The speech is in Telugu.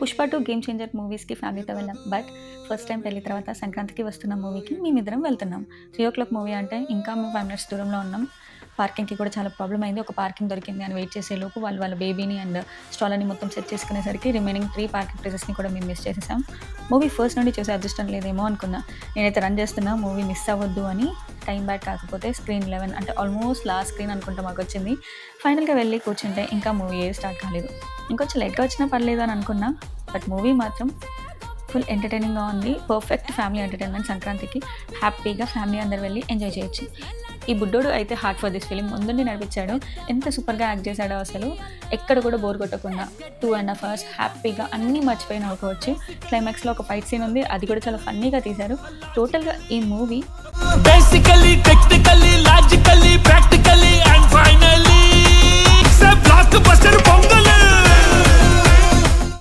పుష్ప టూ గేమ్ చేంజర్ మూవీస్కి ఫ్యామిలీతో వెళ్ళాం. బట్ ఫస్ట్ టైం పెళ్ళి తర్వాత సంక్రాంతికి వస్తున్న మూవీకి మేమిద్దరం వెళ్తున్నాం. త్రీ ఓ క్లాక్ మూవీ అంటే ఇంకా మేము ఫైవ్ మినిట్స్ దూరంలో ఉన్నాం. పార్కింగ్కి కూడా చాలా ప్రాబ్లం అయింది. ఒక పార్కింగ్ దొరికింది అని వెయిట్ చేసే లోపు వాళ్ళు వాళ్ళ బేబీని అండ్ స్టాల్ అని మొత్తం సెట్ చేసుకునేసరికి రిమైనింగ్ త్రీ పార్కింగ్ ప్లేసెస్ని కూడా మేము మిస్ చేసేసాం. మూవీ ఫస్ట్ నుండి చూసే అదృష్టం లేదేమో అనుకున్నా. నేనైతే రన్ చేస్తున్నా మూవీ మిస్ అవ్వద్దు అని టైం బ్యాక్ కాకపోతే స్క్రీన్ లెవెన్ అంటే ఆల్మోస్ట్ లాస్ట్ స్క్రీన్ అనుకుంటా మాకు వచ్చింది. ఫైనల్గా వెళ్ళి కూర్చుంటే ఇంకా మూవీ ఏ స్టార్ట్ కాలేదు. ఇంకొంచెం లేట్గా వచ్చినా పర్లేదు అని అనుకున్నా. బట్ మూవీ మాత్రం ఫుల్ ఎంటర్టైనింగ్గా ఉంది. పర్ఫెక్ట్ ఫ్యామిలీ ఎంటర్టైన్మెంట్ సంక్రాంతికి. హ్యాపీగా ఫ్యామిలీ అందరు వెళ్ళి ఎంజాయ్ చేయొచ్చు. ఈ బుడ్డోడు అయితే హార్ట్ ఫర్ దిస్ ఫిలిం ముందుండి నడిపించాడు. ఎంత సూపర్గా యాక్ట్ చేశాడో అసలు. ఎక్కడ కూడా బోర్ కొట్టకుండా టూ అండ్ హాఫ్ అవర్స్ హ్యాపీగా అన్నీ మర్చిపోయి నవ్వుకోవచ్చు క్లైమాక్స్లో ఒక ఫైట్ సీన్ ఉంది. అది కూడా చాలా ఫన్నీగా తీశారు. టోటల్గా ఈ మూవీ Basically, technically,